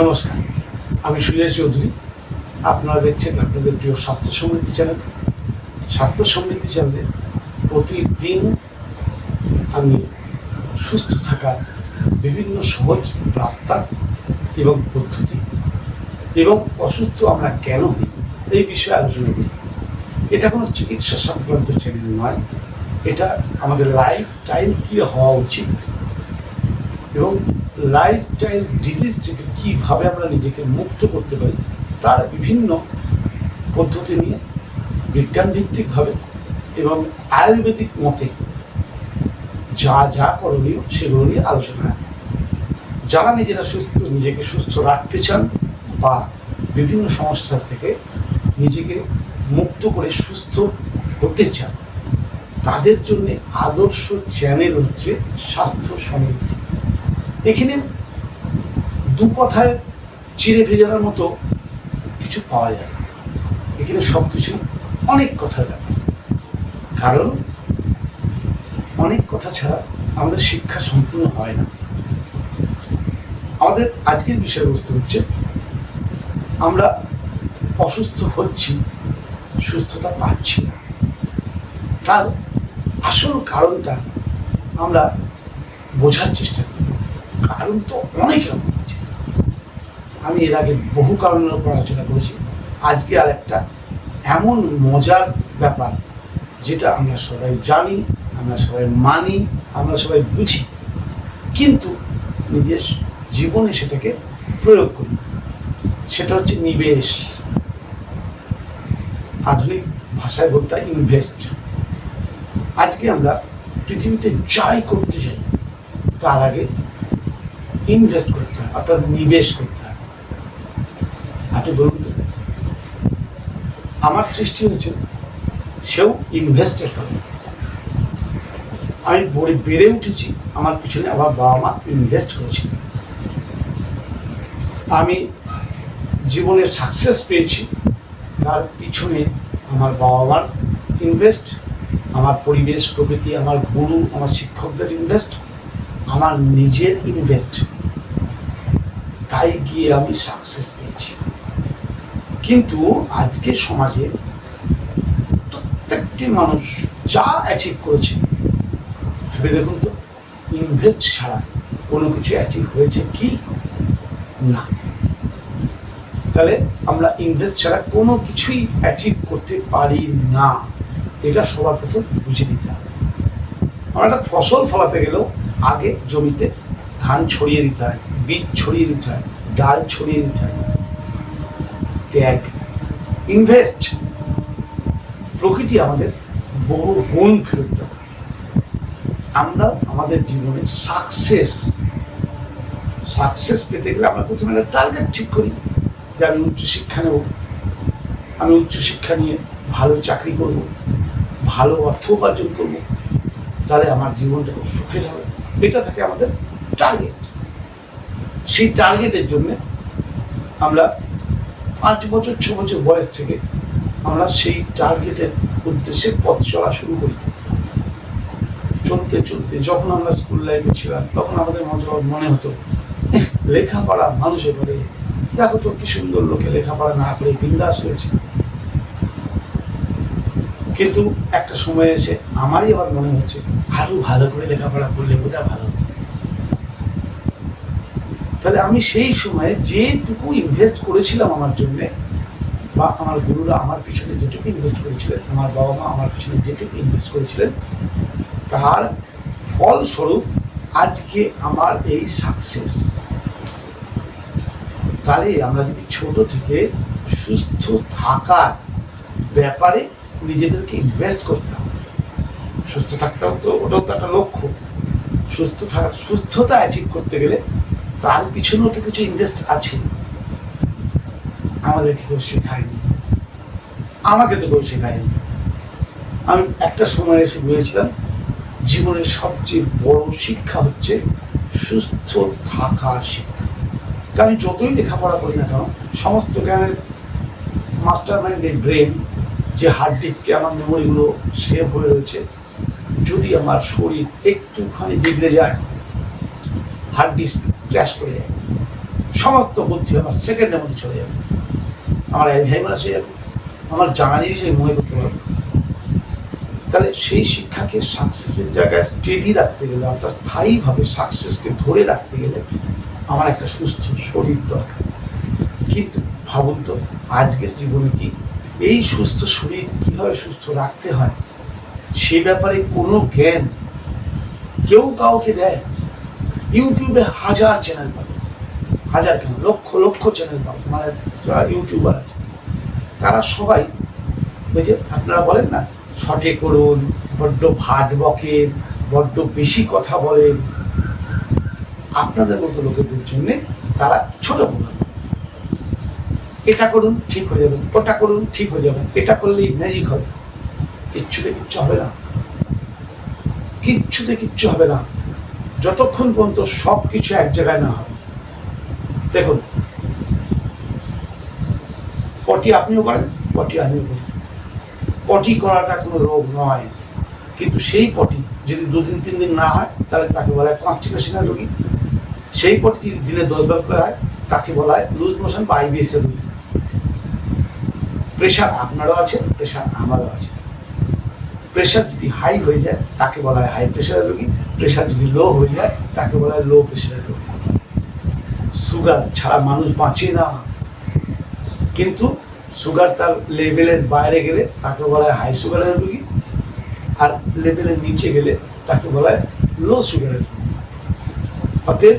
নমস্কার, আমি সুজয় চৌধুরী। আপনারা দেখছেন আপনাদের প্রিয় স্বাস্থ্য সমৃদ্ধি চ্যানেল। স্বাস্থ্য সমৃদ্ধি চ্যানেলে প্রতিদিন আমি সুস্থ থাকার বিভিন্ন সহজ রাস্তা এবং পদ্ধতি এবং অসুস্থ আমরা কেন হই এই বিষয়ে আলোচনা করি। এটা কোনো চিকিৎসা সংক্রান্ত চ্যানেল নয়। এটা আমাদের লাইফ স্টাইল কী হওয়া উচিত এবং লাইফস্টাইল ডিজিজ থেকে কীভাবে আমরা নিজেকে মুক্ত করতে পারি, তার বিভিন্ন পদ্ধতি নিয়ে বিজ্ঞানভিত্তিকভাবে এবং আয়ুর্বেদিক মতে যা যা করণীয় সেগুলো নিয়ে আলোচনা যারা নিজেরা সুস্থ, নিজেকে সুস্থ রাখতে চান বা বিভিন্ন সমস্যা থেকে নিজেকে মুক্ত করে সুস্থ হতে চান, তাদের জন্য আদর্শ চ্যানেল হচ্ছে স্বাস্থ্য সমৃদ্ধি। এখানে দু কথায় চিড়ে ভেজানোর মতো কিছু পাওয়া যায়। এখানে সব কিছু অনেক কথার ব্যাপার। কারণ অনেক কথা ছাড়া আমাদের শিক্ষা সম্পূর্ণ হয় না। আমাদের আজকের বিষয়বস্তু হচ্ছে, আমরা অসুস্থ হচ্ছি, সুস্থতা পাচ্ছি না। তার আসল কারণটা আমরা বোঝার চেষ্টা করি। কারণ তো অনেক আছে আমি এর আগে বহু কারণের উপর আলোচনা করেছি। আজকে আর একটা এমন মজার ব্যাপার, যেটা আমরা সবাই জানি, আমরা সবাই মানি, আমরা সবাই বুঝি। কিন্তু নিজের জীবনে সেটাকে প্রয়োগ করি। সেটা হচ্ছে নিবেশ। আধুনিক ভাষায় বলতে ইনভেস্ট আজকে আমরা পৃথিবীতে যাই করতে যাই, তার আগে ইনভেস্ট করতে হয়, অর্থাৎ নিবেশ করতে হয়। আপনি বলুন তো, আমার সৃষ্টি হয়েছে, সেও ইনভেস্টের কারণে আমি বড়ে, বেড়ে উঠেছি, আমার পিছনে আমার বাবা মা ইনভেস্ট করেছিল। আমি জীবনে সাকসেস পেয়েছি, তার পিছনে আমার বাবা মার ইনভেস্ট আমার পরিবেশ, প্রকৃতি, আমার গুরু, আমার শিক্ষকদের ইনভেস্ট আমার নিজের ইনভেস্ট তাই গিয়ে আমি সাকসেস পেয়েছি। কিন্তু আজকে সমাজে প্রত্যেকটি মানুষ যা অ্যাচিভ করেছে, ভেবে দেখুন তো ইনভেস্ট ছাড়া কোনো কিছু অ্যাচিভ হয়েছে কি? না। তাহলে আমরা ইনভেস্ট ছাড়া কোনো কিছুই অ্যাচিভ করতে পারি না। এটা সবার প্রথম বুঝে নিতে হবে। আমরা একটা ফসল ফলাতে গেলেও আগে জমিতে ধান ছড়িয়ে দিতে হয়। বীজ ছড়িয়ে দিতে হয়, ডাল ছড়িয়ে দিতে হয়। ত্যাগ ইনভেস্ট প্রকৃতি আমাদের বহু গুণ ফেরত দেয়। আমরা আমাদের জীবনে সাকসেস সাকসেস পেতে গেলে আমরা প্রথমে একটা টার্গেট ঠিক করি যে আমি উচ্চশিক্ষা নেব। আমি উচ্চশিক্ষা নিয়ে ভালো চাকরি করব, ভালো অর্থ উপার্জন করব, তাহলে আমার জীবনটা খুব সুখের হবে। এটা থাকে আমাদের টার্গেট সেই টার্গেটের জন্য আমরা পাঁচ বছর, ছ বছর বয়স থেকে আমরা সেই টার্গেটের উদ্দেশ্যে পথ চলা শুরু করি। চলতে চলতে যখন আমরা স্কুল লাইফে ছিলাম, তখন আমাদের মনে হতো, লেখাপড়া মানুষের করে দেখো তো কি সুন্দর লোকে লেখাপড়া না করে বিন্দাস হয়েছে কিন্তু একটা সময় এসে আমারই আবার মনে হচ্ছে, আরও ভালো করে লেখাপড়া করলে বোধহয় ভালো হতো। তাহলে আমি সেই সময়ে যেটুকু ইনভেস্ট করেছিলাম আমার জন্য, বা আমার গুরুরা আমার পিছনে যেটুকু ইনভেস্ট করেছিলেন, আমার বাবা মা আমার পিছনে যেটুকু ইনভেস্ট করেছিলেন, তার ফলস্বরূপ আজকে আমার এই সাকসেস তাহলে আমরা যদি ছোট থেকে সুস্থ থাকার ব্যাপারে নিজেদেরকে ইনভেস্ট করতাম সুস্থ থাকতে তো ওটাও তো একটা লক্ষ্য। সুস্থ থাকা, সুস্থতা অ্যাচিভ করতে গেলে তার পিছনেও তো কিছু ইনভেস্ট আছে। আমাদেরকে কেউ শেখায়নি। আমাকে তো কেউ শেখায়নি। আমি একটা সময় এসে বুঝেছিলাম জীবনের সবচেয়ে বড় শিক্ষা হচ্ছে সুস্থ থাকার শিক্ষা। আমি যতই লেখাপড়া করি না কেন, সমস্ত জ্ঞানের মাস্টার মাইন্ডের ব্রেন যে হার্ড ডিস্কে আমার মেমোরিগুলো সেভ হয়ে রয়েছে, যদি আমার শরীর একটুখানি বিগড়ে যায় হার্ড ডিস্ক ক্র্যাশ করে যায় সমস্ত বুদ্ধি আমার সেকেন্ডের মধ্যে চলে যাবে। আমার অ্যালঝাইমার এসে যাবে। আমার জানা জিনিস আমি মনে করতে পারব তাহলে সেই শিক্ষাকে সাকসেসের জায়গায় স্টেডি রাখতে গেলে, অর্থাৎ স্থায়ীভাবে সাকসেসকে ধরে রাখতে গেলে আমার একটা সুস্থ শরীর দরকার। কিন্তু ভাবুন তো, আজকের জীবনে কি এই সুস্থ শরীর কীভাবে সুস্থ রাখতে হয়? সে ব্যাপারে কোনো জ্ঞান কেউ কাউকে দেয়? ইউটিউবে হাজার চ্যানেল পাবে। হাজার কেন? লক্ষ লক্ষ চ্যানেল পাবে। মানে যারা ইউটিউবার আছে, তারা সবাই ওই যে আপনারা বলেন না, শটে করুন, বড্ড ভাট বকেন, বড্ড বেশি কথা বলেন। আপনাদের মতো লোকেদের জন্যে তারা ছোট বলেন এটা করুন, ঠিক হয়ে যাবেন ওটা করুন, ঠিক হয়ে যাবেন এটা করলেই ম্যাজিক হবে। কিচ্ছুতে কিচ্ছু হবে না। কিচ্ছুতে কিচ্ছু হবে না। যতক্ষণ পর্যন্ত সব কিছু এক জায়গায় না হয়। দেখুন, পটি আপনিও করেন, পটি আমিও করি। পটি করাটা কোনো রোগ নয়, কিন্তু সেই পটি যদি দুদিন তিন দিন না হয়, তাহলে তাকে বলা হয় কনস্টিপেশনের রোগী। সেই পটি যদি দিনে দশবার করে হয়, তাকে বলা হয় লুজ মোশন বা আইবিএস এর রোগী। প্রেশার আপনারও আছে প্রেশার আমারও আছে। প্রেশার যদি হাই হয়ে যায়, তাকে বলা হয় হাই প্রেশারের রোগী। প্রেশার যদি লো হয়ে যায়, তাকে বলা হয় লো প্রেশারের রোগী। সুগার ছাড়া মানুষ বাঁচে না। কিন্তু সুগার তার লেভেলের বাইরে গেলে তাকে বলা হয় হাই সুগারের রোগী। আর লেভেলের নিচে গেলে তাকে বলা হয় লো সুগারের রোগী। অতএব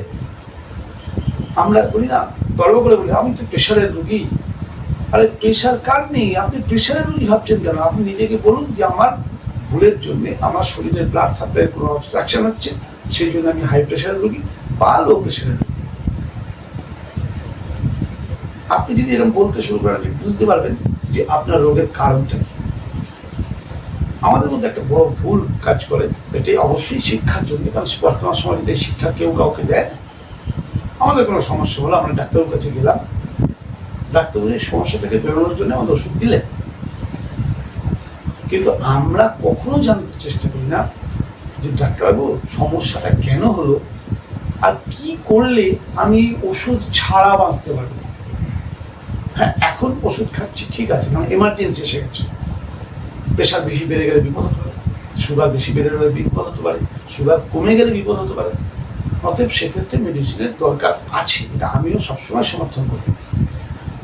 আমরা বলি না, গর্ব করে বলি, আমি তো প্রেশারের রুগী। আরে প্রেশার কার নেই? আপনি প্রেশারের রুগী ভাবছেন কেন? আপনি নিজেকে বলুন যে আমার ভুলের জন্য আমার শরীরের ব্লাড সাপ্লাইয়ের কোনো অবস্ট্রাকশন হচ্ছে, সেই জন্য আমি হাই প্রেশারের রুগী, বা লো প্রেশারের রুগী। আপনি যদি এরকম বলতে শুরু করেন, আপনি বুঝতে পারবেন যে আপনার রোগের কারণটা কি। আমাদের মধ্যে একটা বড় ভুল কাজ করে, এটাই অবশ্যই শিক্ষার জন্য, কারণ বর্তমান সময় এই শিক্ষা কেউ কাউকে দেয়। আমাদের কোনো সমস্যা হলো, আমরা ডাক্তারের কাছে গেলাম ডাক্তারবাবু এই সমস্যা থেকে বেরোনোর জন্য আমাদের ওষুধ দিলেন। কিন্তু আমরা কখনো জানতে চেষ্টা করি না যে ডাক্তারবাবু সমস্যাটা কেন হলো আর কি করলে আমি ওষুধ ছাড়া বাঁচতে পারব? হ্যাঁ এখন ওষুধ খাচ্ছি, ঠিক আছে কারণ এমার্জেন্সি এসে গেছে। প্রেশার বেশি বেড়ে গেলে বিপদ হতে পারে সুগার বেশি বেড়ে গেলে বিপদ হতে পারে সুগার কমে গেলে বিপদ হতে পারে। অতএব সেক্ষেত্রে মেডিসিনের দরকার আছে, এটা আমিও সবসময় সমর্থন করি।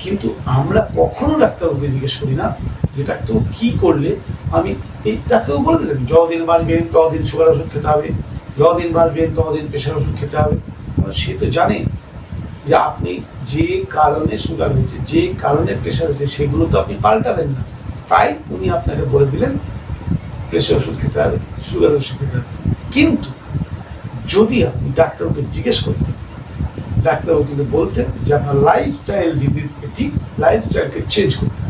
কিন্তু আমরা কখনো ডাক্তারবাবুকে জিজ্ঞেস করি না যে ডাক্তারবাবু কী করলে? আমি এই ডাক্তারবাবু বলে দিলেন, যতদিন বাড়বেন ততদিন সুগার ওষুধ খেতে হবে, যতদিন বাড়বেন ততদিন প্রেশার ওষুধ খেতে হবে। সে তো জানে যে আপনি যে কারণে সুগার হয়েছে, যে কারণে প্রেশার হয়েছে, সেগুলো তো আপনি পাল্টাবেন না। তাই উনি আপনাকে বলে দিলেন, প্রেশার ওষুধ খেতে হবে, সুগার ওষুধ খেতে হবে। কিন্তু যদি আপনি ডাক্তারবাবুকে জিজ্ঞেস করতেন, ডাক্তারবাবু কিন্তু বলতেন যে আপনার লাইফস্টাইল ডিজিজ এটি লাইফস্টাইলকে চেঞ্জ করতে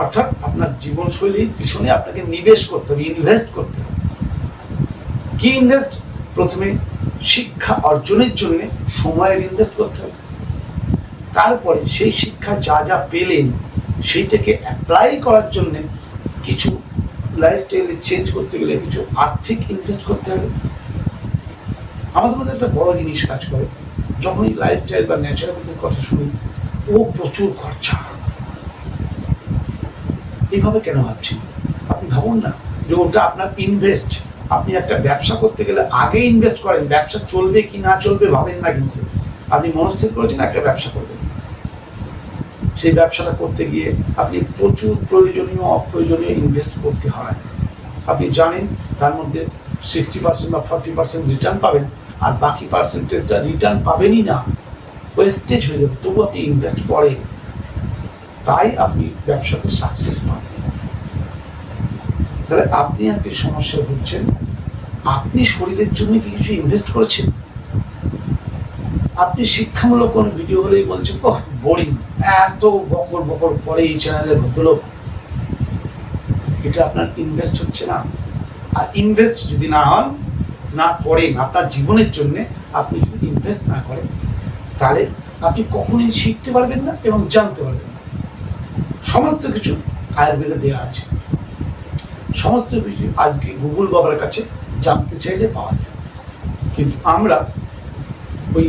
অর্থাৎ আপনার জীবনশৈলীর পিছনে আপনাকে নিবেশ করতে হবে ইনভেস্ট করতে হবে। কি ইনভেস্ট প্রথমে শিক্ষা অর্জনের জন্য সময়ের ইনভেস্ট করতে হবে। তারপরে সেই শিক্ষা যা যা পেলেন, সেইটাকে অ্যাপ্লাই করার জন্য কিছু লাইফস্টাইলে চেঞ্জ করতে গেলে কিছু আর্থিক ইনভেস্ট করতে হবে। আমাদের মধ্যে একটা বড় জিনিস কাজ করে, যখনই লাইফস্টাইল বা ন্যাচারালিটির কথা শুনি, ও প্রচুর খরচা। এইভাবে কেন ভাবছি আপনি ভাবুন না, যে ওটা আপনার ইনভেস্ট আপনি একটা ব্যবসা করতে গেলে আগে ইনভেস্ট করেন, ব্যবসা চলবে কি না চলবে ভাবেন না কিন্তু। আপনি মনস্থির করেছেন একটা ব্যবসা করবেন। সেই ব্যবসাটা করতে গিয়ে আপনি প্রচুর প্রয়োজনীয়, অপ্রয়োজনীয় ইনভেস্ট করতে হয়। আপনি জানেন, তার মধ্যে সিক্সটি পার্সেন্ট বা ফর্টি পার্সেন্ট রিটার্ন পাবেন, আর বাকি পার্সেন্টেজটা রিটার্ন পাবেনই না। ওয়েস্টেজ হয়ে যাবে, তবু আপনি ইনভেস্ট করেন। তাই আপনি ব্যবসাতে সাকসেস পাবেন তাহলে আপনি আজকে সমস্যায় ভুগছেন, আপনি শরীরের জন্য কি কিছু ইনভেস্ট করেছেন? আপনি শিক্ষামূলক কোনো ভিডিও হলেই বলছেন, ওহ বোরিং এত বকর বকর করে এই চ্যানেলের ভদ্রলোক। এটা আপনার ইনভেস্ট হচ্ছে না। আর ইনভেস্ট যদি না হন, না করেন, আপনার জীবনের জন্য আপনি যদি ইনভেস্ট না করেন, তাহলে আপনি কখনোই শিখতে পারবেন না এবং জানতে পারবেন সমস্ত কিছু আয়ুর্বেদে দেওয়া আছে। সমস্ত কিছু আজকে গুগল বাবার কাছে জানতে চাইলে পাওয়া যায়। কিন্তু আমরা ওই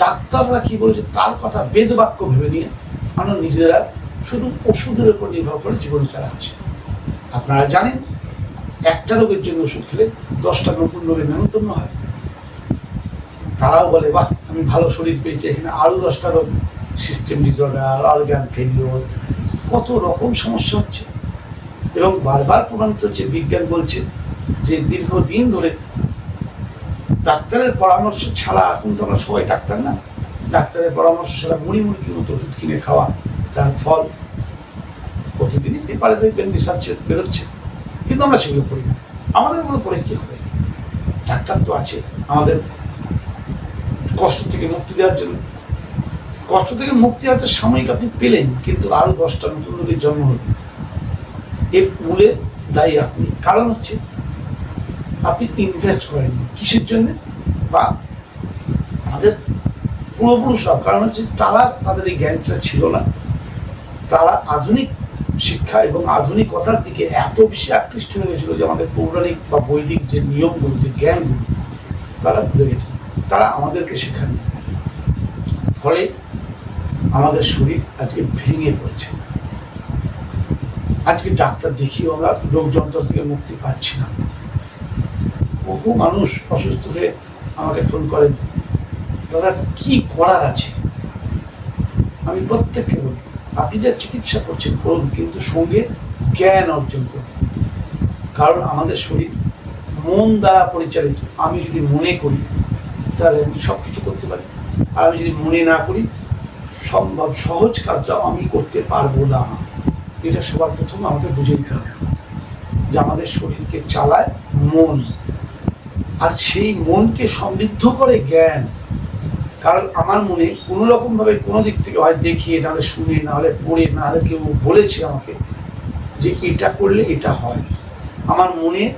ডাক্তাররা কি বলেছে তার কথা বেদবাক্য ভেবে নিয়ে আমরা নিজেরা শুধু ওষুধের উপর নির্ভর করে জীবন চালাচ্ছি আপনারা জানেন, একটা রোগের জন্য ওষুধ খেলে দশটা নতুন রোগের নেমন্তন্ন হয়। তারাও বলে, বাহ, আমি ভালো শরীর পেয়েছি, এখানে আরও দশটা রোগ সিস্টেম ডিসঅর্ডার অর্গান ফেলিওর কত রকম সমস্যা হচ্ছে। এবং বারবার প্রমাণিত হচ্ছে, বিজ্ঞান বলছে যে দীর্ঘদিন ধরে ডাক্তারের পরামর্শ ছাড়া এখন তো আমরা সবাই ডাক্তার না। ডাক্তারের পরামর্শ ছাড়া মুড়ি মুড়ির মতো ওষুধ কিনে খাওয়া তার ফল। প্রতিদিনই পেপারে দেখবেন রিসার্চে বেরোচ্ছে। কিন্তু আমরা সেগুলো পড়ি না। আমাদের মনে পড়ে কী হবে? ডাক্তার তো আছে। আমাদের কষ্ট থেকে মুক্তি দেওয়ার জন্য কষ্ট থেকে মুক্তি হয়তো সাময়িক আপনি পেলেন, কিন্তু আরও দশটা নতুন রোগীর জন্ম হল এর মূলে দায়ী আপনি। কারণ হচ্ছে, আপনি ইনভেস্ট করেননি কিসের জন্য? বা আমাদের পূর্বপুরুষরাও কারণ হচ্ছে তারা তাদের এই জ্ঞানটা ছিল না। তারা আধুনিক শিক্ষা এবং আধুনিকতার দিকে এত বেশি আকৃষ্ট হয়ে গেছিল যে আমাদের পৌরাণিক বা বৈদিক যে নিয়মগুলো, যে জ্ঞানগুলো, তারা ভুলে গেছে। তারা আমাদেরকে শেখাননি ফলে আমাদের শরীর আজকে ভেঙে পড়েছে। আজকে ডাক্তার দেখিও আমরা রোগ যন্ত্র থেকে মুক্তি পাচ্ছি না। বহু মানুষ অসুস্থ হয়ে আমাকে ফোন করেন দাদা, কি করার আছে? আমি প্রত্যেককে বলি, আপনি যা চিকিৎসা করছেন করুন, কিন্তু সঙ্গে জ্ঞান অর্জন করুন। কারণ আমাদের শরীর মন দ্বারা পরিচালিত। আমি যদি মনে করি, তাহলে আমি সব কিছু করতে পারি। আর আমি যদি মনে না করি, সম্ভব সহজ কাজটাও আমি করতে পারব না। এটা সবার প্রথম আমাকে বুঝে নিতে হবে। যে আমাদের শরীরকে চালায় মন। আর সেই মনকে সমৃদ্ধ করে জ্ঞান। কারণ আমার মনে কোনো রকমভাবে কোনো দিক থেকে হয় দেখিয়ে নাহলে শুনে নাহলে পড়ে নাহলে কেউ বলেছে আমাকে যে এটা করলে এটা হয়। আমার মনে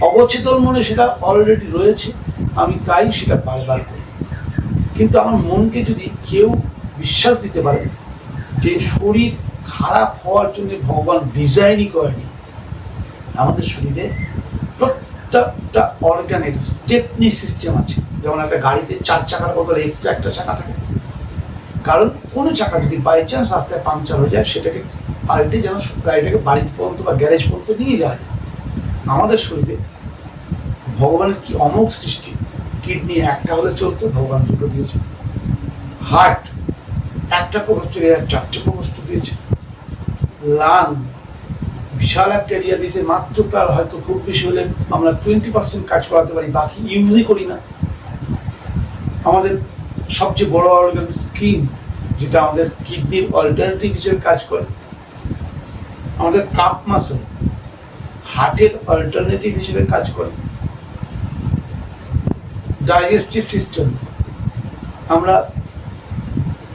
অবচেতন মনে সেটা অলরেডি রয়েছে। আমি তাই সেটা বারবার করি। কিন্তু আমার মনকে যদি কেউ বিশ্বাস দিতে পারে যে শরীর খারাপ হওয়ার জন্য ভগবান ডিজাইনই করেনি, আমাদের শরীরে প্রত্যেকটা অর্গানের স্টেপনি সিস্টেম আছে। যেমন একটা গাড়িতে চার চাকার বদলে এক্সট্রা একটা চাকা থাকে। কারণ কোনো চাকা যদি বাই চান্স রাস্তায় পাংচার হয়ে যায়, সেটাকে পাল্টে যেন গাড়িটাকে বাড়ি পর্যন্ত বা গ্যারেজ পর্যন্ত নিয়ে যাওয়া যায়। আমাদের শরীরে ভগবানের কি অমোঘ সৃষ্টি। কিডনি, একটা হলে চলতো, ভগবান দুটো দিয়েছে। হার্ট, একটা প্রকোষ্ঠ চারটে প্রকোষ্ঠ দিয়েছে। লাং, বিশাল একটা এরিয়া দিয়েছে, মাত্র তার হয়তো খুব বেশি হলে আমরা টোয়েন্টি পার্সেন্ট কাজ করাতে পারি, বাকি ইউজই করি না। আমাদের সবচেয়ে বড় অর্গান স্কিন যেটা আমাদের কিডনির অল্টারনেটিভ হিসেবে কাজ করে, আমাদের কাপ মাসল হার্টের অল্টারনেটিভ হিসেবে কাজ করে। ডাইজেস্টিভ সিস্টেম আমরা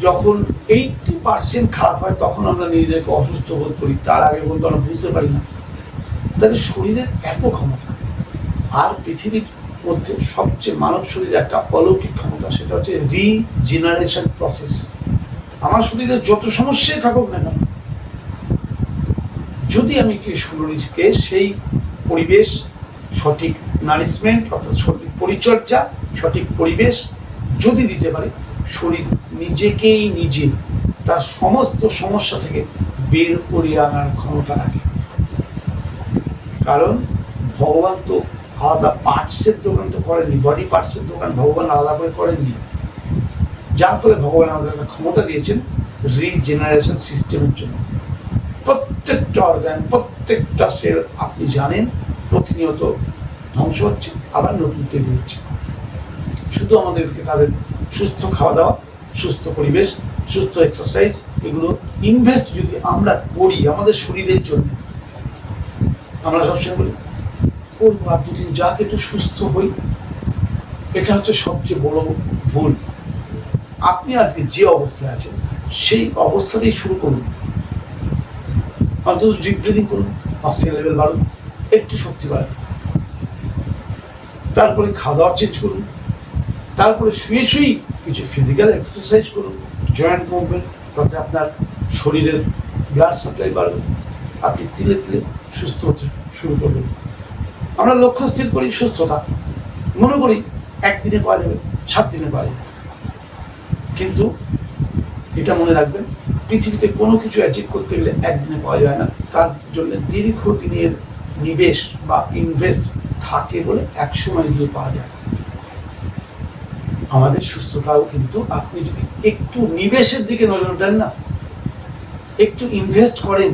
যখন এইটটি পার্সেন্ট খারাপ হয়, তখন আমরা নিজেদেরকে অসুস্থ বোধ করি। তার আগে বলতে আমরা বুঝতে পারি না। তাহলে শরীরের এত ক্ষমতা, আর পৃথিবীর মধ্যে সবচেয়ে মানব শরীরে একটা অলৌকিক ক্ষমতা, সেটা হচ্ছে রিজেনারেশন প্রসেস আমার শরীরে যত সমস্যাই থাকুক না কেন, যদি আমি কি শরীরকে সেই পরিবেশ, সঠিক নারিশমেন্ট অর্থাৎ সঠিক পরিচর্যা সঠিক পরিবেশ যদি দিতে পারে, শরীর নিজেকেই নিজে তার সমস্ত সমস্যা থেকে বের করে আনার ক্ষমতা রাখে। কারণ ভগবান তো আলাদা পার্টসের দোকান তো করেননি বডি পার্টসের দোকান ভগবান আলাদা করে করেননি। যার ফলে ভগবান আমাদের একটা ক্ষমতা দিয়েছেন রিজেনারেশন সিস্টেমের জন্য। প্রত্যেকটা অর্গান প্রত্যেকটা সেল আপনি জানেন, প্রতিনিয়ত ধ্বংস হচ্ছে, আবার নতুন তৈরি হচ্ছে। শুধু আমাদেরকে তাদের সুস্থ খাওয়া দাওয়া, সুস্থ পরিবেশ, সুস্থ এক্সারসাইজ এগুলো ইনভেস্ট যদি আমরা করি আমাদের শরীরের জন্য, আমরা সবসময় বলি, করব আর দুদিন যাক, একটু সুস্থ হই। এটা হচ্ছে সবচেয়ে বড় ভুল। আপনি আজকে যে অবস্থায় আছেন, সেই অবস্থাতেই শুরু করুন। অন্তত ডিপ ব্রিদিং করুন অক্সিজেন লেভেল বাড়ুন, একটু শক্তি বাড়ুন। তারপরে খাওয়া দাওয়া চেঞ্জ করুন। তারপরে শুয়ে শুয়েই কিছু ফিজিক্যাল এক্সারসাইজ করুন জয়েন্ট মুভমেন্ট তাতে আপনার শরীরের ব্লাড সাপ্লাই বাড়বে। আপনি তিলে তিলে সুস্থ হতে শুরু করবেন। আমরা লক্ষ্য স্থির করি সুস্থতা। মনে করি একদিনে পাওয়া যাবে, সাত দিনে পাওয়া যাবে। কিন্তু এটা মনে রাখবেন, পৃথিবীতে কোনো কিছু অ্যাচিভ করতে গেলে একদিনে পাওয়া যায় না। তার জন্য দীর্ঘদিনের নিবেশ বা ইনভেস্ট থাকে বলে একসময় গিয়ে পাওয়া যায়। আমাদের সুস্থতাও কিন্তু আপনি যদি একটু নিবেশের দিকে নজর দেন না, একটু ইনভেস্ট করেন।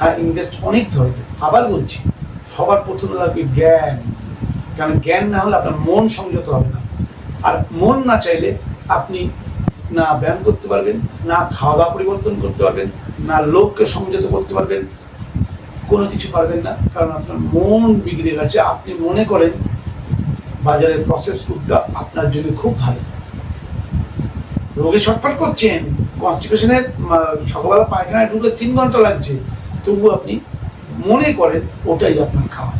হ্যাঁ ইনভেস্ট অনেক ধরনের। আবার বলছি, সবার প্রথমে লাগবে জ্ঞান। কারণ জ্ঞান না হলে আপনার মন সংযত হবে না। আর মন না চাইলে আপনি না ব্যায়াম করতে পারবেন, না খাওয়া দাওয়া পরিবর্তন করতে পারবেন, না লোককে সংযত করতে পারবেন, কোনো কিছু পারবেন না। কারণ আপনার মন বিগড়ে গেছে। আপনি মনে করেন বাজারের প্রসেস ফুডটা আপনার জন্য খুব ভালো। রোগে ছটফট করছেন কনস্টিপেশনের সকালবেলা পায়খানায় ঢুকলে তিন ঘণ্টা লাগছে তবু আপনি মনে করেন ওটাই আপনার খাওয়া।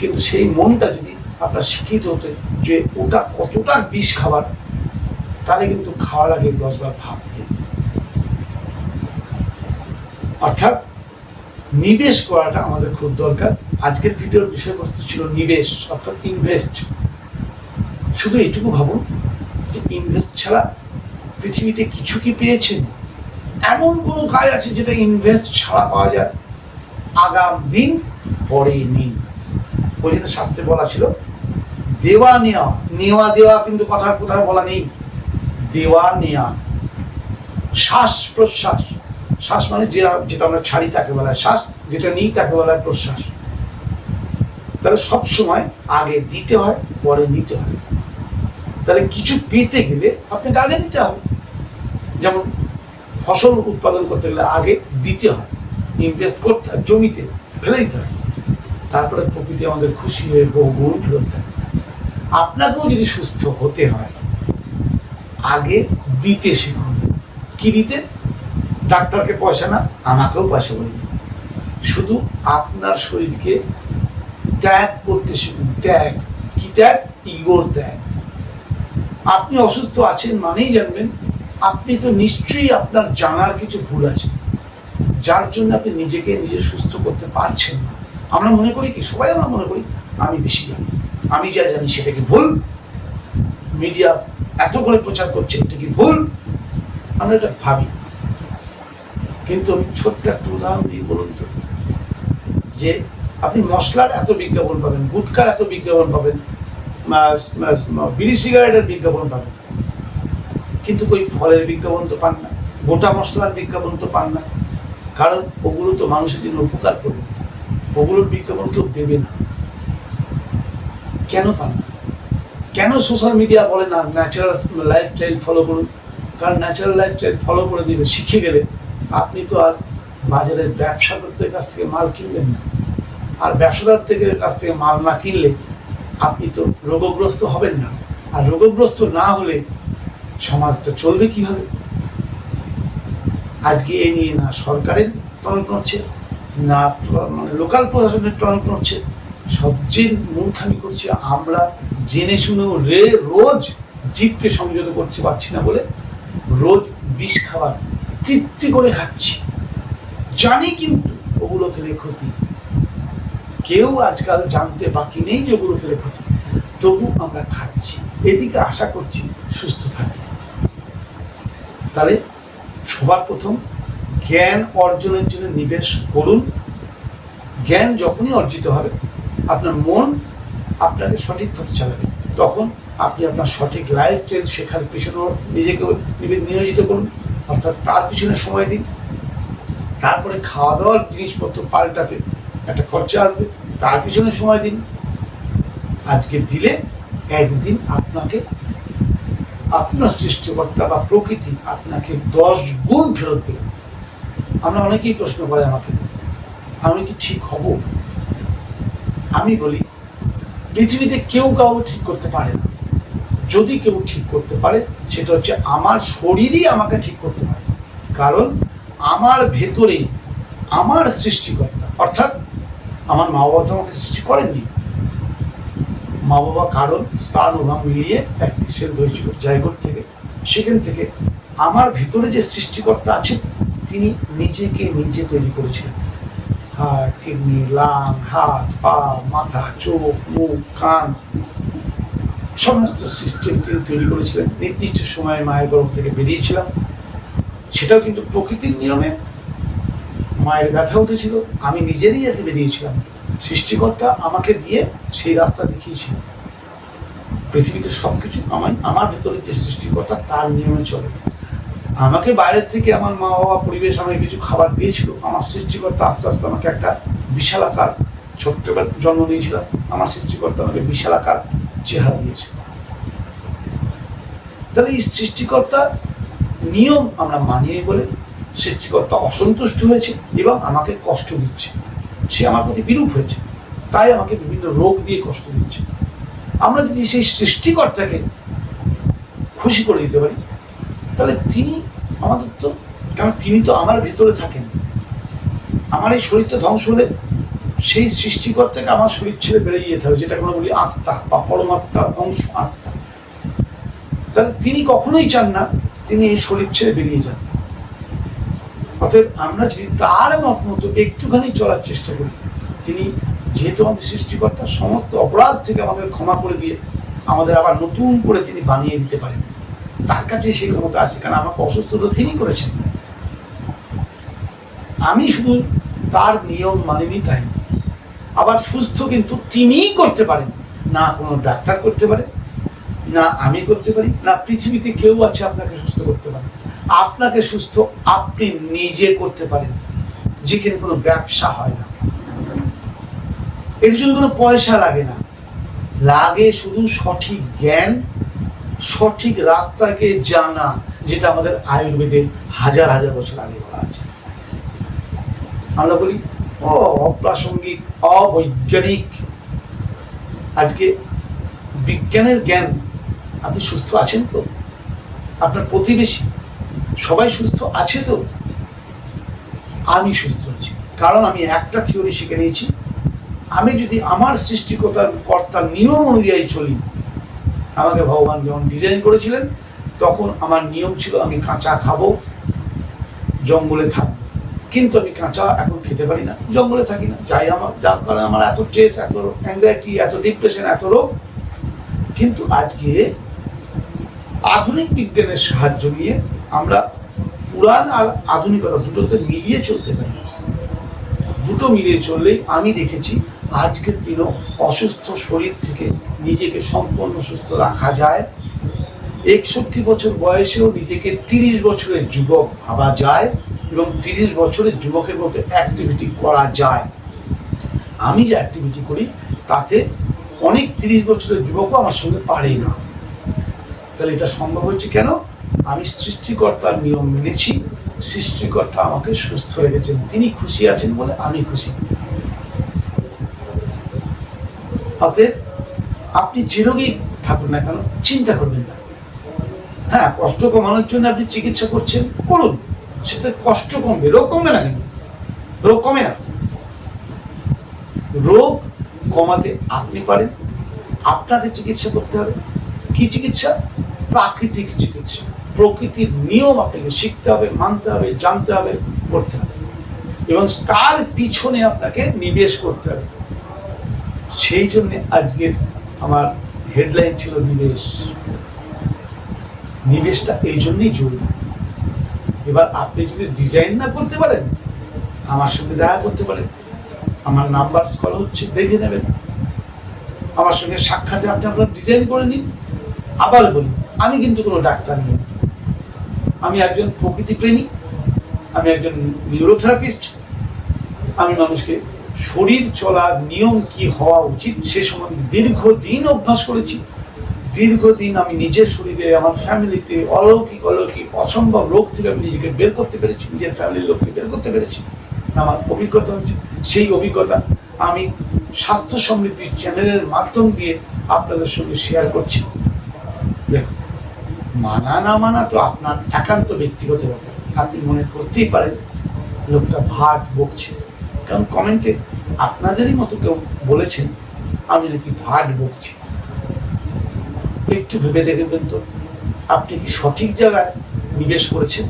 কিন্তু সেই মনটা যদি আপনার শিক্ষিত হতে যে ওটা কতটা বিষ খাবার, তাহলে কিন্তু খাওয়ার আগে দশবার ভাবতে অর্থাৎ নিবেশ করাটা আমাদের খুব দরকার। আজকের ভিডিওর বিষয়বস্তু ছিল নিবেশ, অর্থাৎ ইনভেস্ট শুধু এটুকু ভাবুন যে ইনভেস্ট ছাড়া পৃথিবীতে কিছু কি পেয়েছেন? এমন কোনো কাজ আছে যেটা ইনভেস্ট ছাড়া পাওয়া যায়? আগাম দিন, পরে নিন। ওই জন্য শাস্ত্রে বলা ছিল, দেওয়া নেওয়া নেওয়া দেওয়া কিন্তু কথার কোথাও বলা নেই। দেওয়া নেওয়া শ্বাস প্রশ্বাস। শ্বাস মানে যেটা যেটা আমরা ছাড়ি তাকে বলা হয় শ্বাস, যেটা নিই তাকে বলা হয় প্রশ্বাস। তাহলে সবসময় আগে দিতে হয়, পরে নিতে হয়। তাহলে কিছু পেতে গেলে আপনাকে আগে দিতে হবে। যেমন ফসল উৎপাদন করতে গেলে আগে দিতে হয়। ইনভেস্ট করতে হয়, জমিতে ফেলে দিতে হয়। তারপরে প্রকৃতি আমাদের খুশি হয়ে বহু গুণ ফেরত দেয়। আপনাকেও যদি সুস্থ হতে হয়, আগে দিতে শিখুন। কি দিতে? ডাক্তারকে পয়সা না, আমাকেও পয়সা বলে দিন। শুধু আপনার শরীরকে ত্যাগ করতে শিখুন ত্যাগ। কি ত্যাগ? ইগোর ত্যাগ। আপনি অসুস্থ আছেন মানেই জানবেন, আপনি তো নিশ্চয়ই আপনার জানার কিছু ভুল আছে। যার জন্য আপনি নিজেকে নিজে সুস্থ করতে পারছেন না। আমরা মনে করি কি? সবাই আমরা মনে করি, আমি বেশি জানি। আমি যা জানি সেটা কি ভুল? মিডিয়া এত করে প্রচার করছে, এটা কি ভুল? আমরা এটা ভাবি। কিন্তু আমি ছোট্ট একটা উদাহরণ দিয়ে বলুন তো। যে আপনি মশলার এত বিজ্ঞাপন পাবেন, গুটকার এত বিজ্ঞাপন পাবেন বিড়ি সিগারেটের বিজ্ঞাপন পাবেন। কিন্তু ওই ফলের বিজ্ঞাপন তো পান না, গোটা মশলার বিজ্ঞাপন তো পান না। কারণ ওগুলো তো মানুষের জন্য উপকার করবে। ওগুলোর বিজ্ঞাপন কেউ দেবে না। কেন পান না? কেন সোশ্যাল মিডিয়া বলে না ন্যাচারাল লাইফস্টাইল ফলো করুন? কারণ ন্যাচারাল লাইফস্টাইল ফলো করে দিলে শিখে গেলে আপনি তো আর বাজারের ব্যবসাদারদের কাছ থেকে মাল কিনবেন না। আর ব্যবসাদার থেকে কাছ থেকে মাল না কিনলে আপনি তো রোগগ্রস্ত হবেন না। আর রোগগ্রস্ত না হলে সমাজটা চলবে কীভাবে? আজকে এ নিয়ে না সরকারের টনক নড়ছে, না মানে লোকাল প্রশাসনের টনক নড়ছে। সবচেয়ে মূর্খামি করছে, আমরা জেনে শুনেও রে রোজ জীবকে সংযত করতে পারছি না বলে রোজ বিষ খাবার তৃপ্তি করে খাচ্ছি। জানি কিন্তু ওগুলো খেলে ক্ষতি। কেউ আজকাল জানতে বাকি নেই যে ওগুলো খেলে ক্ষতি। তবু আমরা খাচ্ছি। এদিকে আশা করছি সুস্থ থাকি। তাহলে সবার প্রথম জ্ঞান অর্জনের জন্য নিবেশ করুন। জ্ঞান যখনই অর্জিত হবে, আপনার মন আপনাকে সঠিক পথে চালাবে। তখন আপনি আপনার সঠিক লাইফস্টাইল শেখার পিছনেও নিজেকে নিয়োজিত করুন। অর্থাৎ তার পিছনে সময় দিন। তারপরে খাওয়া দাওয়ার জিনিসপত্র পাল্টাতে একটা খরচা আসবে, তার পিছনে সময় দিন। আজকে দিলে একদিন আপনাকে, আপনার সৃষ্টিকর্তা বা প্রকৃতি আপনাকে দশ গুণ ফেরত দেবে। আমরা অনেকেই প্রশ্ন করে আমাকে, আমি কি ঠিক হব? আমি বলি, পৃথিবীতে কেউ কাউ ঠিক করতে পারে না। যদি কেউ ঠিক করতে পারে, সেটা হচ্ছে আমার শরীরই আমাকে ঠিক করতে পারে। কারণ আমার ভেতরে আমার সৃষ্টিকর্তা, অর্থাৎ আমার মা বাবা তো আমাকে সৃষ্টি করেননি। মা বাবা কারণ স্থান ও মিলিয়ে একটি সেল হয়েছিল জায়গর থেকে, সেখান থেকে আমার ভেতরে যে সৃষ্টিকর্তা আছে, তিনি নিজেকে নিজে তৈরি করেছিলেন। হাড়, কিডনি, লাং, হাত, পা, মাথা, চোখ, মুখ, কান সমস্ত সিস্টেম তিনি তৈরি করেছিলেন। নির্দিষ্ট সময়ে মায়ের গর্ভ থেকে বেরিয়েছিলাম। সেটাও কিন্তু প্রকৃতির নিয়মে। মায়ের ব্যথা উঠেছিল, আমি নিজেরই যাতে বেরিয়েছিলাম। সৃষ্টিকর্তা আমাকে দিয়ে সেই রাস্তা দেখিয়েছিল। পৃথিবীতে সব কিছু আমার আমার ভেতরে যে সৃষ্টিকর্তা, তার নিয়মে চলে। আমাকে বাইরের থেকে আমার মা বাবা পরিবেশ আমাকে কিছু খাবার দিয়েছিল। আমার সৃষ্টিকর্তা আস্তে আস্তে আমাকে একটা বিশাল আকার ছোট্ট জন্ম দিয়েছিলাম আমার সৃষ্টিকর্তা আমাকে বিশাল আকার চেহারা দিয়েছে। তাহলে এই সৃষ্টিকর্তা নিয়ম আমরা মানিয়ে বলে সৃষ্টিকর্তা অসন্তুষ্ট হয়েছে এবং আমাকে কষ্ট দিচ্ছে। সে আমার প্রতি বিরূপ হয়েছে, তাই আমাকে বিভিন্ন রোগ দিয়ে কষ্ট দিচ্ছে। আমরা যদি সেই সৃষ্টিকর্তাকে খুশি করে দিতে পারি, তাহলে তিনি আমাদের তো কারণ তিনি তো আমার ভেতরে থাকেন। আমার এই শরীরটা ধ্বংস হলে সেই সৃষ্টিকর্তাকে আমার শরীর ছেড়ে বেরিয়ে যেতে হবে যেটা আমরা বলি আত্মা বা পরমাত্মা অংশ আত্মা। তাহলে তিনি কখনোই চান না, তিনি এই শরীর ছেড়ে বেরিয়ে যান। অতএব আমরা যদি তার মত মতো একটুখানি চলার চেষ্টা করি, তিনি যেহেতু আমাদের সৃষ্টিকর্তা, সমস্ত অপরাধ থেকে আমাদের ক্ষমা করে দিয়ে আমাদের আবার নতুন করে তিনি বানিয়ে দিতে পারেন। তার কাছে সেই ক্ষমতা আছে, কারণ আমাকে অসুস্থ তো তিনি করেছেন। আমি শুধু তার নিয়ম মানিনি তাই। আবার সুস্থ কিন্তু তিনিই করতে পারেন। না কোনো ডাক্তার করতে পারে, না আমি করতে পারি, না পৃথিবীতে কেউ আছে আপনাকে সুস্থ করতে পারে। আপনাকে সুস্থ আপনি নিজে করতে পারেন। যেখানে কোনো ব্যবসা হয় না। এর জন্য কোনো পয়সা লাগে না। লাগে শুধু সঠিক জ্ঞান, সঠিক রাস্তাকে জানা, যেটা আমাদের আয়ুর্বেদের হাজার হাজার বছর আগে বলা আছে। আমরা বলি অপ্রাসঙ্গিক, অবৈজ্ঞানিক। আজকে বিজ্ঞানের জ্ঞান, আপনি সুস্থ আছেন তো? আপনার প্রতিবেশী, সবাই সুস্থ আছে তো? আমি সুস্থ আছি। কারণ আমি একটা থিওরি শিখে নিয়েছি, আমি যদি আমার সৃষ্টিকর্তার, কর্তার নিয়ম অনুযায়ী চলি, আমাকে ভগবান যখন ডিজাইন করেছিলেন, তখন আমার নিয়ম ছিল আমি কাঁচা খাব, জঙ্গলে থাকব। কিন্তু আমি কাঁচা এখন খেতে পারি না, জঙ্গলে থাকি না, যাই আমার, যার কারণে আমার এত স্ট্রেস এত অ্যাংজাইটি এত ডিপ্রেশন এত রোগ। কিন্তু আজকে আধুনিক বিজ্ঞানের সাহায্য নিয়ে আমরা পুরাণ আর আধুনিকতা দুটোতে মিলিয়ে চলতে পারি। দুটো মিলিয়ে চললেই আমি দেখেছি আজকের দিনও অসুস্থ শরীর থেকে নিজেকে সম্পূর্ণ সুস্থ রাখা যায়। একষট্টি বছর বয়সেও নিজেকে তিরিশ বছরের যুবক ভাবা যায়। এবং তিরিশ বছরের যুবকের মতো অ্যাক্টিভিটি করা যায়। আমি যে অ্যাক্টিভিটি করি, তাতে অনেক তিরিশ বছরের যুবকও আমার সঙ্গে পারে না। তাহলে এটা সম্ভব হচ্ছে কেন? আমি সৃষ্টিকর্তার নিয়ম মেনেছি, সৃষ্টিকর্তা আমাকে সুস্থ রেখেছেন। তিনি খুশি আছেন বলে আমি খুশি। অতএব আপনি যে রোগী থাকুন না কেন, চিন্তা করবেন না। হ্যাঁ কষ্ট কমানোর জন্য আপনি চিকিৎসা করছেন, করুন। সেটা কষ্ট কমবে, রোগ কমবে না কিন্তু। রোগ কমে না। রোগ কমাতে আপনি পারেন আপনাকে চিকিৎসা করতে হবে। কি চিকিৎসা? প্রাকৃতিক চিকিৎসা। প্রকৃতির নিয়ম আপনাকে শিখতে হবে, মানতে হবে, জানতে হবে, করতে হবে। এবং তার পিছনে আপনাকে নিবেশ করতে হবে। সেই জন্য আজকের আমার হেডলাইন ছিল নিবেশ। নিবেশটা এই জন্যই জরুরি। এবার আপনি যদি ডিজাইন না করতে পারেন, আমার সঙ্গে দেখা করতে পারেন। আমার নাম্বার কল হচ্ছে, দেখে নেবেন। আমার সঙ্গে সাক্ষাতে আপনি আপনার ডিজাইন করে নিন। আবার বলি, আমি কিন্তু কোনো ডাক্তার নই। আমি একজন প্রকৃতি প্রেমী, আমি একজন নিউরোথেরাপিস্ট আমি মানুষকে শরীর চলার নিয়ম কি হওয়া উচিত, সে সম্বন্ধে দীর্ঘদিন অভ্যাস করেছি। দীর্ঘদিন আমি নিজের শরীরে, আমার ফ্যামিলিতে অলৌকিক অলৌকিক, অসম্ভব রোগ থেকে আমি নিজেকে বের করতে পেরেছি, নিজের ফ্যামিলির লোককে বের করতে পেরেছি। আমার অভিজ্ঞতা হচ্ছে সেই অভিজ্ঞতা আমি স্বাস্থ্য সমৃদ্ধি চ্যানেলের মাধ্যম দিয়ে আপনাদের সঙ্গে শেয়ার করছি। দেখুন, মানা না মানা তো আপনার একান্ত ব্যক্তিগত ব্যাপার। আপনি মনে করতেই পারেন, লোকটা ভাট বকছে। কারণ কমেন্টে আপনাদেরই মতো কেউ বলেছেন, আমি নাকি ভাট বকছি। একটু ভেবে দেখবেন তো। আপনি কি সঠিক জায়গায় নিবেশ করেছেন?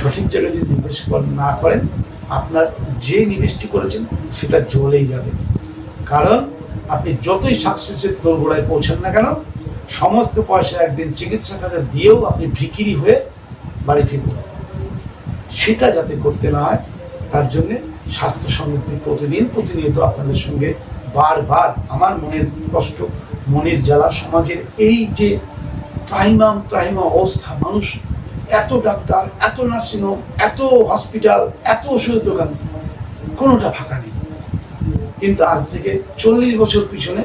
সঠিক জায়গায় যদি নিবেশ না করেন, আপনার যে নিবেশটি করেছেন, সেটা জ্বলেই যাবে। কারণ আপনি যতই সাকসেসের দোরগোড়ায় পৌঁছান না কেন, সমস্ত পয়সা একদিন চিকিৎসা কাজে দিয়েও আপনি ভিকিরি হয়ে বাড়ি ফিরবেন। সেটা যাতে করতে না হয়, তার জন্যে স্বাস্থ্য সমৃদ্ধি প্রতিদিন প্রতিনিয়ত আপনাদের সঙ্গে বারবার আমার মনের কষ্ট, মনের জ্বালা সমাজের এই যে ত্রাহিমাম ত্রাহিমা অবস্থা, মানুষ এত ডাক্তার, এত নার্সিংহোম এত হসপিটাল, এত ওষুধের দোকান, কোনোটা ফাঁকা নেই। কিন্তু আজ থেকে চল্লিশ বছর পিছনে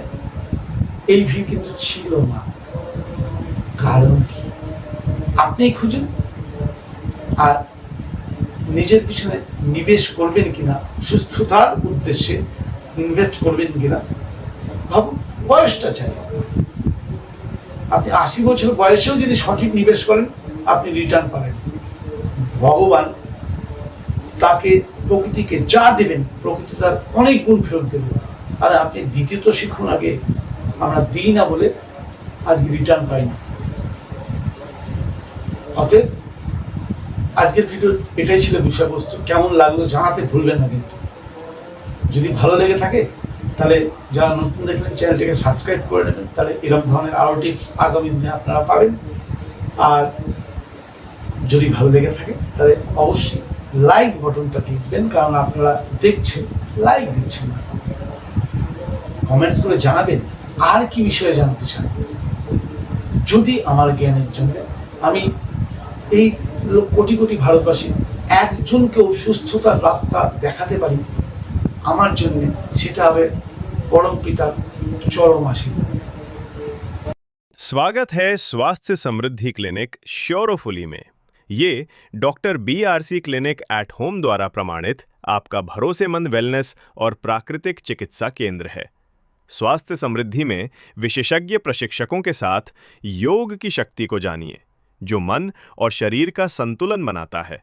এই ভিড় কিন্তু ছিল না। কারণ কি? আপনিই খুঁজুন। আর নিজের পিছনে নিবেশ করবেন কিনা, সুস্থতার উদ্দেশ্যে ইনভেস্ট করবেন কিনা? ভাবুন বয়সটা চাই। আপনি আশি বছর বয়সেও যদি সঠিক নিবেশ করেন, আপনি রিটার্ন পাবেন। ভগবান তাকে প্রকৃতিকে যা দেবেন, প্রকৃতি তার অনেক গুণ ফেরত দেবে। আর আপনি দ্বিতীয়ত শিখুন আগে, আমরা দিই না বলে আজকে রিটার্ন পাই না। অতএব, আজকের ভিডিও এটাই ছিল বিষয়বস্তু। কেমন লাগল জানাতে ভুলবেন না কিন্তু। যদি ভালো লেগে থাকে, তাহলে যারা নতুন দেখলেন চ্যানেলটিকে সাবস্ক্রাইব করে নেবেন। তাহলে এরকম ধরনের আরও টিপস আগামী দিনে আপনারা পাবেন। আর যদি ভালো লেগে থাকে, তাহলে অবশ্যই লাইক বটনটা টিপবেন, কারণ আপনারা দেখছেন, লাইক দিচ্ছেন না। কমেন্টস করে জানাবেন, আর কি বিষয়ে জানতে চান। যদি আমার জ্ঞানের জন্য আমি এই কোটি কোটি ভারতবাসী একজনকেও সুস্থতার রাস্তা দেখাতে পারি আমার জন্য সেটা হবে পরম পিতার চরম আশীর্বাদ स्वागत है स्वास्थ्य समृद्धि क्लिनिक श्योरोफुली में ये doctor B R C clinic at home द्वारा प्रमाणित आपका भरोसेमंद वेलनेस और प्राकृतिक चिकित्सा केंद्र है स्वास्थ्य समृद्धि में विशेषज्ञ प्रशिक्षकों के साथ योग की शक्ति को जानिए जो मन और शरीर का संतुलन बनाता है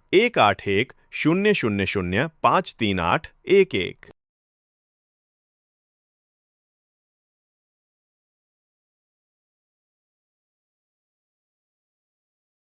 एक आठ एक शून्य शून्य शून्य पाँच तीन आठ एक एक।